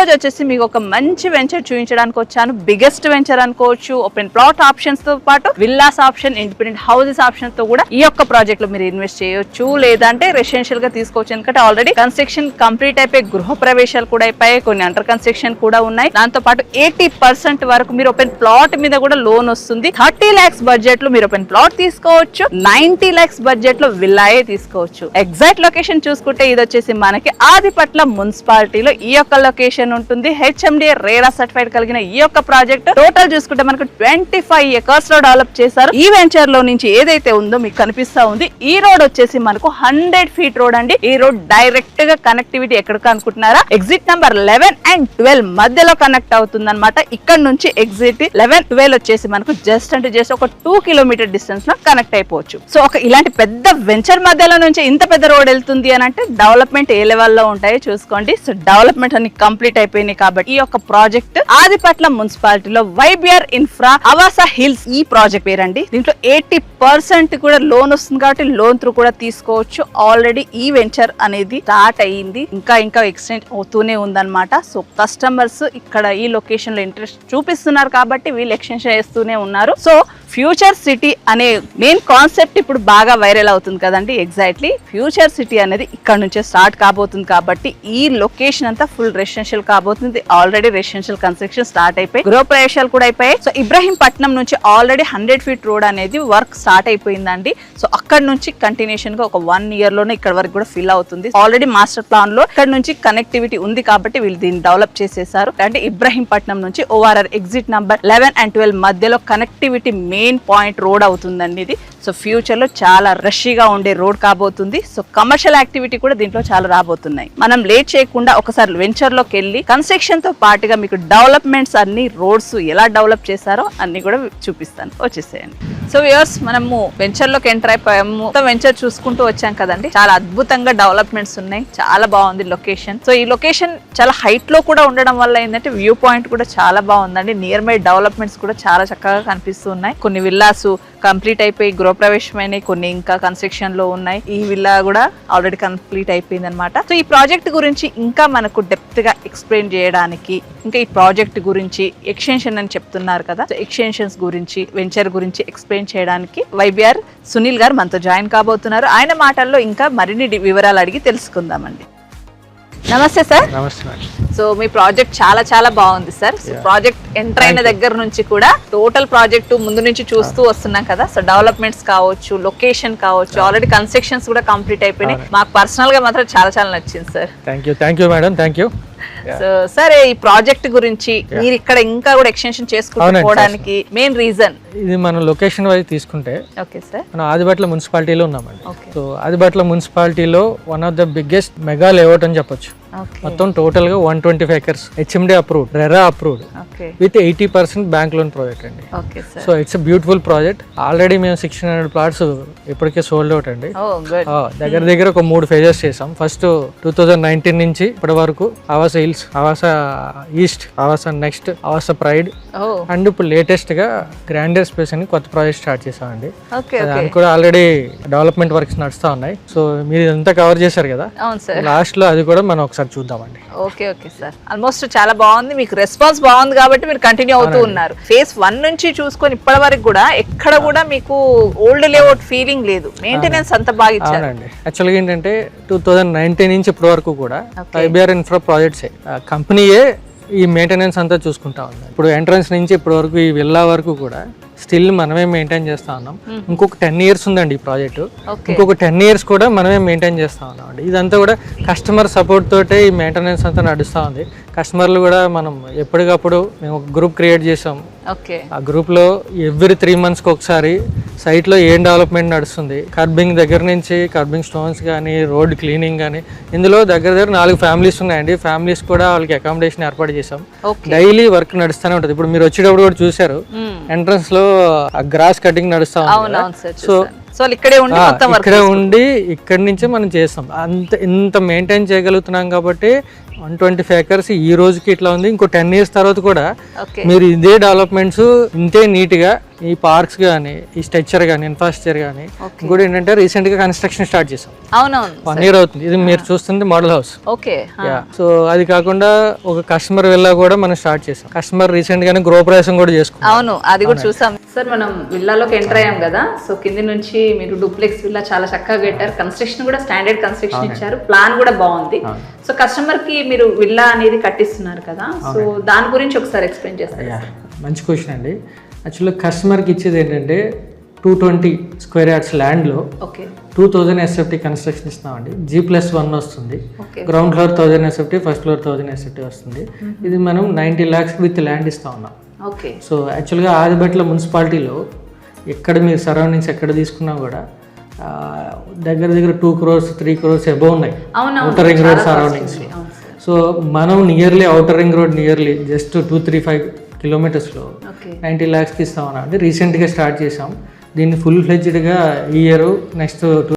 ఈరోజు వచ్చేసి మీకు ఒక మంచి వెంచర్ చూపించడానికి వచ్చాను. బిగ్గెస్ట్ వెంచర్ అనుకోవచ్చు ఓపెన్ ప్లాట్ ఆప్షన్స్తో పాటు విల్లాస్ ఆప్షన్ ఇండిపెండెంట్ హౌసెస్ ఆప్షన్తో కూడా ఈ యొక్క ప్రాజెక్ట్లో మీరు ఇన్వెస్ట్ చేయొచ్చు. లేదంటే రెసిడెన్షియల్గా తీసుకోవచ్చు. ఎందుకంటే ఆల్రెడీ కన్స్ట్రక్షన్ కంప్లీట్ అయిపోయి గృహ ప్రవేశాలు కూడా అయిపోయాయి. కొన్ని అండర్ కన్స్ట్రక్షన్ కూడా ఉన్నాయి. దాంతో పాటు ఎయిటీ పర్సెంట్ వరకు మీరు ఓపెన్ ప్లాట్ మీద కూడా లోన్ వస్తుంది. థర్టీ లాక్స్ బడ్జెట్లో మీరు ఓపెన్ ప్లాట్ తీసుకోవచ్చు. నైన్టీ లాక్స్ బడ్జెట్లో విల్లాయే తీసుకోవచ్చు. ఎగ్జాక్ట్ లొకేషన్ చూసుకుంటే ఇది వచ్చేసి మనకి ఆదిపట్ల మున్సిపాలిటీలో ఈ యొక్క లొకేషన్ ఉంటుంది. హెచ్ఎండిఏ రేరా సర్టిఫైడ్ కలిగిన ఈ యొక్క ప్రాజెక్ట్. టోటల్ చూసుకుంటే మనకు ట్వంటీ ఫైవ్ ఎకర్స్లో డెవలప్ చేశారు. ఈ వెంచర్లో నుంచి ఏదైతే ఉందో మీకు కనిపిస్తా ఉంది. ఈ రోడ్ వచ్చేసి మనకు హండ్రెడ్ ఫీట్ రోడ్ అండి. ఈ రోడ్ డైరెక్ట్గా కనెక్టివిటీ ఎక్కడికి అనుకుంటున్నారా? Exit number eleven and twelve మధ్యలో కనెక్ట్ అవుతుంది అనమాట ఇక్కడ నుంచి ఎగ్జిట్ లెవెన్ ట్వెల్వ్ వచ్చేసి మనకు జస్ట్ అంటే జస్ట్ ఒక టూ కిలోమీటర్ డిస్టెన్స్లో కనెక్ట్ అయిపోవచ్చు. సో ఒక ఇలాంటి పెద్ద వెంచర్ మధ్యలో నుంచి ఇంత పెద్ద రోడ్ వెళ్తుంది అని అంటే డెవలప్మెంట్ ఏ లెవెల్లో ఉంటాయో చూసుకోండి. సో డెవలప్మెంట్ అని కంప్లీట్ అయిపోయినాయి కాబట్టి ఈ యొక్క ప్రాజెక్ట్ ఆదిపట్ల మున్సిపాలిటీలో వైబిఆర్ ఇన్ఫ్రా అవాస హిల్స్ ఈ ప్రాజెక్ట్ పేరండి. దీంట్లో ఎయిటీ పర్సెంట్ కూడా లోన్ వస్తుంది కాబట్టి లోన్ త్రూ కూడా తీసుకోవచ్చు. ఆల్రెడీ ఈ వెంచర్ అనేది స్టార్ట్ అయ్యింది. ఇంకా ఇంకా ఎక్స్టెండ్ అవుతూనే ఉందన్నమాట. సో కస్టమర్స్ ఇక్కడ ఈ లొకేషన్లో ఇంట్రెస్ట్ చూపిస్తున్నారు కాబట్టి వీళ్ళు ఎక్స్టెన్షన్ చేస్తూనే ఉన్నారు. సో ఫ్యూచర్ సిటీ అనే మెయిన్ కాన్సెప్ట్ ఇప్పుడు బాగా వైరల్ అవుతుంది కదండి. ఎగ్జాక్ట్లీ ఫ్యూచర్ సిటీ అనేది ఇక్కడ నుంచే స్టార్ట్ కాబోతుంది కాబట్టి ఈ లొకేషన్ అంతా ఫుల్ రెసిడెన్షియల్ కాబోతుంది. ఆల్రెడీ రెసిడెన్షియల్ కన్స్ట్రక్షన్ స్టార్ట్ అయిపోయి గృహ ప్రవేశాలు కూడా అయిపోయాయి. సో ఇబ్రహీంపట్నం నుంచి ఆల్రెడీ హండ్రెడ్ ఫీట్ రోడ్ అనేది వర్క్ స్టార్ట్ అయిపోయిందండి. సో అక్కడ నుంచి కంటిన్యూషన్గా ఒక వన్ ఇయర్లోనే ఇక్కడ వరకు కూడా ఫిల్ అవుతుంది. ఆల్రెడీ మాస్టర్ ప్లాన్లో ఇక్కడ నుంచి కనెక్టివిటీ ఉంది కాబట్టి వీళ్ళు దీన్ని డెవలప్ చేసేసారు. అంటే ఇబ్రహీంపట్నం నుంచి ORR exit number eleven and twelve మధ్యలో కనెక్టివిటీ మెయిన్ పాయింట్ రోడ్ అవుతుందండి ఇది. సో ఫ్యూచర్లో చాలా రష్గా ఉండే రోడ్ కాబోతుంది. సో కమర్షియల్ యాక్టివిటీ కూడా దీంట్లో చాలా రాబోతున్నాయి. మనం లేట్ చేయకుండా ఒకసారి వెంచర్లోకి వెళ్ళి కన్స్ట్రక్షన్తో పాటుగా మీకు డెవలప్మెంట్స్ అన్ని రోడ్స్ ఎలా డెవలప్ చేశారో అన్ని కూడా చూపిస్తాను. వచ్చేసేయండి. సో వ్యూర్స్ మనము వెంచర్లోకి ఎంటర్ అయిపోయాము. మొత్తం వెంచర్ చూసుకుంటూ వచ్చాం కదండి. చాలా అద్భుతంగా డెవలప్మెంట్స్ ఉన్నాయి. చాలా బాగుంది లొకేషన్ సో ఈ లొకేషన్ చాలా హైట్లో కూడా ఉండడం వల్ల ఏంటంటే వ్యూ పాయింట్ కూడా చాలా బాగుందండి. నియర్ బై డెవలప్మెంట్స్ కూడా చాలా చక్కగా కనిపిస్తూ ఉన్నాయి. కొన్ని విల్లాస్ కంప్లీట్ అయిపోయి గృహప్రవేశమైనవి కొన్ని ఇంకా కన్స్ట్రక్షన్లో ఉన్నాయి. ఈ విల్లా కూడా ఆల్రెడీ కంప్లీట్ అయిపోయింది అనమాట సో ఈ ప్రాజెక్ట్ గురించి ఇంకా మనకు డెప్త్గా ఎక్స్ప్లెయిన్ చేయడానికి ఇంకా ఈ ప్రాజెక్ట్ గురించి ఎక్స్టెన్షన్ అని చెప్తున్నారు కదా ఎక్స్టెన్షన్స్ గురించి వెంచర్ గురించి ఎక్స్ప్లెయిన్ చేయడానికి వైబిఆర్ సునీల్ గారు మనతో జాయిన్ కాబోతున్నారు. ఆయన మాటల్లో ఇంకా మరిన్ని వివరాలు అడిగి తెలుసుకుందామండి. నమస్తే సార్. సో మీ ప్రాజెక్ట్ చాలా చాలా బాగుంది సార్. ప్రాజెక్ట్ ఎంటర్ అయిన దగ్గర నుంచి కూడా టోటల్ ప్రాజెక్ట్ ముందు నుంచి చూస్తూ వస్తున్నాం కదా. సో డెవలప్మెంట్స్ కావచ్చు లొకేషన్ కావచ్చు ఆల్రెడీ కన్స్ట్రక్షన్స్ కూడా కంప్లీట్ అయిపోయినాయి. మాకు పర్సనల్గా మాత్రం చాలా చాలా నచ్చింది sir. Thank you thank you madam thank you so సరే ఈ ప్రాజెక్ట్ గురించి మీరు ఇక్కడ ఇంకా కూడా ఎక్స్టెన్షన్ పోవడానికి మెయిన్ రీజన్. ఇది మనం లొకేషన్ వైజ్ తీసుకుంటే ఓకే సార్. మనం ఆదిబట్ల మున్సిపాలిటీలో ఉన్నామండి. సో ఆదిబట్ల మున్సిపాలిటీలో one of the biggest mega layout అని చెప్పొచ్చు. మొత్తం టోటల్గా one twenty five acres HMD approved RERA approved with eighty percent bank loan project అండి. So it's beautiful project already మేము సిక్స్టీన్ హండ్రెడ్ ప్లాట్స్ ఇప్పటికే సోల్డ్ అవుట్ అండి. Good ఆ, దగ్గర దగ్గర ఒక మూడు ఫేజెస్ చేసాం ఫస్ట్ టూ థౌజండ్ నైన్టీన్ నుంచి ఇప్పటి వరకు Avasa hills Avasa east Avasa next Avasa pride and ఇప్పుడు లేటెస్ట్గా గ్రాండర్ స్పేస్ అని కొత్త ప్రాజెక్ట్ స్టార్ట్ చేసామండి దానికి కూడా ఆల్రెడీ డెవలప్మెంట్ వర్క్స్ నడుస్తా ఉన్నాయి. సో మీరు ఇదంతా కవర్ చేశారు కదా? లాస్ట్లో అది కూడా మనం ఒకసారి చూద్దామండి. Okay okay sir. ఆల్మోస్ట్ చాలా బాగుంది. మీకు రెస్పాన్స్ బాగుంది కాబట్టి మీరు కంటిన్యూ అవుతూ ఉన్నారు. ఫేస్ వన్ నుంచి చూసుకొని ఇప్పటి వరకు కూడా ఎక్కడ కూడా మీకు ఓల్డ్ లేఅవుట్ ఫీలింగ్ లేదు. మెయింటెనెన్స్ అంత బాగా ఇచ్చారు. అవునండి. యాక్చువల్గా ఏంటంటే టూ థౌజండ్ నైన్టీన్ నుంచి ఇప్పటి వరకు కూడా. ఐబిఆర్ ఇన్ఫ్రా ప్రాజెక్ట్స్ కంపెనీయే ఈ మెయింటెనెన్స్ అంతా చూసుకుంటా ఉంది ఇప్పుడు ఎంట్రన్స్ నుంచి ఇప్పటి వరకు ఈ విల్లా వరకు కూడా స్టిల్ మనమే మెయింటైన్ చేస్తా ఉన్నాం. ఇంకొక టెన్ ఇయర్స్ ఉందండి ఈ ప్రాజెక్టు. ఇంకొక టెన్ ఇయర్స్ కూడా మనమే మెయింటైన్ చేస్తా ఉన్నాం అండి. ఇదంతా కూడా కస్టమర్ సపోర్ట్ తోటే ఈ మెయింటెనెన్స్ అంతా నడుస్తూ ఉంది. కస్టమర్లు కూడా మనం ఎప్పటికప్పుడు మేము ఒక గ్రూప్ క్రియేట్ చేసాం ఆ గ్రూప్లో ఎవ్రీ త్రీ మంత్స్కి ఒకసారి సైట్లో ఏం డెవలప్మెంట్ నడుస్తుంది. కర్బింగ్ దగ్గర నుంచి కర్బింగ్ స్టోన్స్ కానీ రోడ్ క్లీనింగ్ కానీ ఇందులో దగ్గర దగ్గర నాలుగు ఫ్యామిలీస్ ఉన్నాయండి. ఫ్యామిలీస్ కూడా వాళ్ళకి అకామిడేషన్ ఏర్పాటు చేసాం డైలీ వర్క్ నడుస్తూనే ఉంటుంది. ఇప్పుడు మీరు వచ్చేటప్పుడు కూడా చూశారు. ఎంట్రన్స్లో గ్రాస్ కటింగ్ నడుస్తా ఉంది సో సో ఇక్కడే ఉండి మొత్తం ఇక్కడే ఉండి ఇక్కడి నుంచే మనం చేస్తాం. అంత ఇంత మెయింటైన్ చేయగలుగుతున్నాం కాబట్టి వన్ ట్వంటీ ఫైవ్ ఎకర్స్ ఈ రోజుకి ఇట్లా ఉంది. ఇంకో టెన్ ఇయర్స్ తర్వాత కూడా మీరు ఇదే డెవలప్మెంట్స్ ఇంతే నీట్గా ఈ పార్క్స్ కానీ ఈ స్ట్రక్చర్ కానీ ఇన్ఫ్రాస్ట్రక్చర్ కానీ. ఇంకోటి ఏంటంటే రీసెంట్గా కన్స్ట్రక్షన్ స్టార్ట్ చేసాం. అవునవును వన్ ఇయర్ అవుతుంది. ఇది మీరు చూస్తుంది మోడల్ హౌస్ ఓకే సో అది కాకుండా ఒక కస్టమర్ విల్లా కూడా మనం స్టార్ట్ చేసాం. కస్టమర్ రీసెంట్ గానే గృహప్రవేశం కూడా చేసుకున్నాం. అవును అది కూడా చూసాం. సార్ మనం విల్లాలోకి ఎంటర్ అయ్యాం కదా సో కింది నుంచి మీరు డూప్లెక్స్ విల్లా చాలా చక్కగా పెట్టారు కన్స్ట్రక్షన్ కూడా స్టాండర్డ్ కన్స్ట్రక్షన్ ఇచ్చారు. ప్లాన్ కూడా బాగుంది. సో కస్టమర్కి మీరు విల్లా అనేది కట్టిస్తున్నారు కదా సో దాని గురించి ఒకసారి ఎక్స్ప్లెయిన్ చేస్తారు యా మంచి క్వశ్చన్ అండి. యాక్చువల్గా కస్టమర్కి ఇచ్చేది ఏంటంటే టూ ట్వంటీ స్క్వేర్ యార్డ్స్ ల్యాండ్లో okay. Two thousand SFT construction ఇస్తామండి జీ ప్లస్ వన్ వస్తుంది. Ground floor thousand SFT first floor thousand SFT వస్తుంది. ఇది మనం నైంటీ ల్యాక్స్ విత్ ల్యాండ్ ఇస్తా ఉన్నాం. ఓకే. సో యాక్చువల్గా ఆదిబట్ల మున్సిపాలిటీలో ఎక్కడ మీరు సరౌండింగ్స్ ఎక్కడ తీసుకున్నా కూడా దగ్గర దగ్గర two crores three crores above ఉన్నాయి. Outer ring road surroundings so మనం nearly outer ring road nearly just two three five కిలోమీటర్స్లో. Ninety ల్యాక్స్కి ఇస్తామన్నా. అంటే రీసెంట్గా స్టార్ట్ చేసాం దీన్ని ఫుల్ ఫ్లెడ్జ్డ్గా ఈ ఇయర్ నెక్స్ట్ టూ